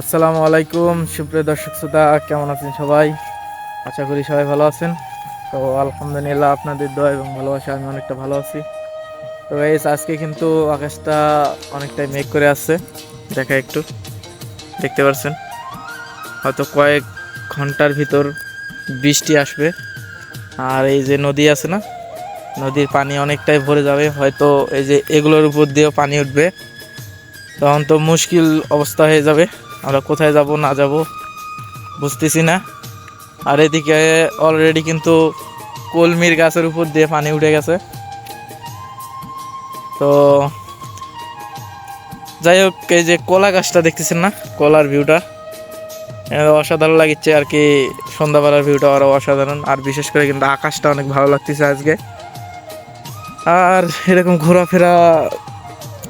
আসসালামু আলাইকুম, সুপ্রিয় দর্শক শ্রোতা, কেমন আছেন সবাই? আশা করি সবাই ভালো আছেন। তো আলহামদুলিল্লাহ আপনাদের দোয়া এবং ভালোবাসা, আমি অনেকটা ভালো আছি। তো এই আজকে কিন্তু আকাশটা অনেকটাই মেঘ করে আসছে দেখা একটু, দেখতে পাচ্ছেন হয়তো কয়েক ঘণ্টার ভিতর বৃষ্টি আসবে। আর এই যে নদী আছে না, নদীর পানি অনেকটাই ভরে যাবে। হয়তো এই যে এগুলোর উপর দিয়েও পানি উঠবে। তখন তো মুশকিল অবস্থা হয়ে যাবে। আমরা কোথায় যাব, না যাব, বুঝতেছি না। আর এদিকে অলরেডি কিন্তু কলমির গাছের উপর দিয়ে পানি উঠে গেছে। তো যাই হোক, এই যে কলা গাছটা দেখতেছেন না? কলার ভিউটা অসাধারণ লাগছে আর কি, সন্ধ্যাবেলার ভিউটা আরও অসাধারণ। আর বিশেষ করে কিন্তু আকাশটা অনেক ভালো লাগতেছে আজকে। আর এরকম ঘোরাফেরা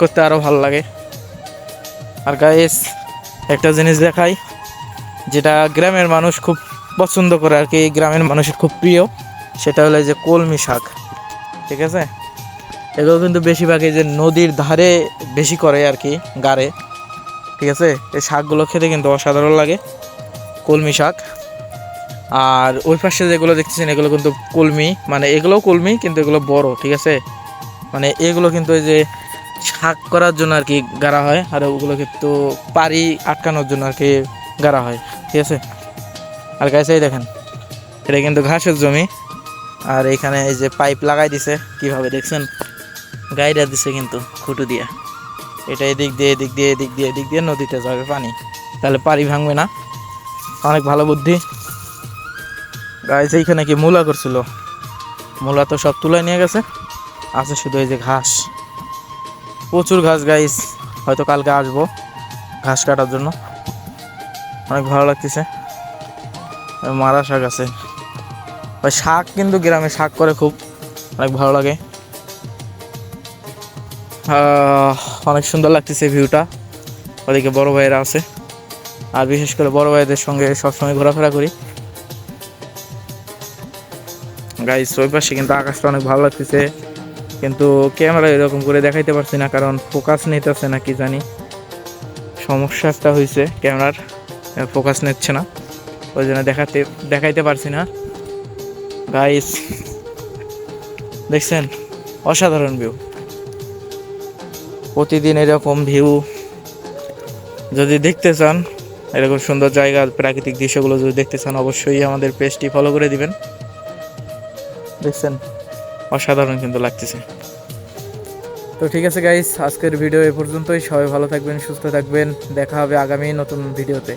করতে আরও ভালো লাগে। আর গাইস একটা জিনিস দেখাই, যেটা গ্রামের মানুষ খুব পছন্দ করে আর কি, গ্রামের মানুষের খুব প্রিয়, সেটা হলো যে কলমি শাক, ঠিক আছে? এগুলো কিন্তু বেশিরভাগ এই যে নদীর ধারে বেশি করে আর কি, গাড়ে, ঠিক আছে? এই শাকগুলো খেতে কিন্তু অসাধারণ লাগে, কলমি শাক। আর ওই পাশে যেগুলো দেখতেছেন, এগুলো কিন্তু কলমি মানে এগুলোও কলমি, কিন্তু এগুলো বড়, ঠিক আছে? মানে এগুলো কিন্তু এই যে শাক করার জন্য আর কি গাড়া হয়, আর ওগুলো কিন্তু পারি আটকানোর জন্য আর কি গাড়া হয়, ঠিক আছে? আর গাছে দেখেন, এটা কিন্তু ঘাসের জমি, আর এখানে এই যে পাইপ লাগাই দিছে, কীভাবে দেখছেন? গাইডা দিছে কিন্তু খুঁটু দিয়া। এটা এদিক দিয়ে এদিক দিয়ে এদিক দিয়ে এদিক দিয়ে নদীতে যাবে পানি। তাহলে পানি ভাঙবে না। অনেক ভালো বুদ্ধি। গাছ এইখানে কি মূলা করছিল? মূলা তো সব তুলে নিয়ে গেছে। আছে শুধু এই যে ঘাস। প্রচুর ঘাস গাইস হয়তো কালকে আসব ঘাস কাটার জন্য। অনেক ভালো লাগতেছে। মারা শাক আছে। ভাই, শাক কিন্তু গ্রামে শাক করে খুব। অনেক ভালো লাগে। অনেক সুন্দর লাগতেছে ভিউটা। ওদিকে বড় ভাইয়েরা আছে। আর বিশেষ করে বড় ভাইদের সঙ্গে সবসময় ঘোরাফেরা করি। গাইস ওই পাশে কিন্তু আকাশটা অনেক ভালো লাগতেছে। কিন্তু ক্যামেরা এরকম করে দেখাইতে পারছি না, কারণ ফোকাস নিতেছে না, কি জানি। সমস্যা একটা হয়েছে ক্যামেরার ফোকাস নিচ্ছে না। ওই জন্য দেখাতে, দেখাইতে পারছি না। গাইস দেখছেন? অসাধারণ ভিউ প্রতিদিন এরকম ভিউ যদি দেখতে চান, এরকম সুন্দর জায়গা, প্রাকৃতিক দৃশ্যগুলো যদি দেখতে চান, অবশ্যই আমাদের পেজটি ফলো করে দিবেন। দেখছেন? অসাধারণ কিন্তু লাগতেছে। তো ঠিক আছে গাইস আজকের ভিডিও এ পর্যন্তই। সবাই ভালো থাকবেন, সুস্থ থাকবেন। দেখা হবে আগামী নতুন ভিডিওতে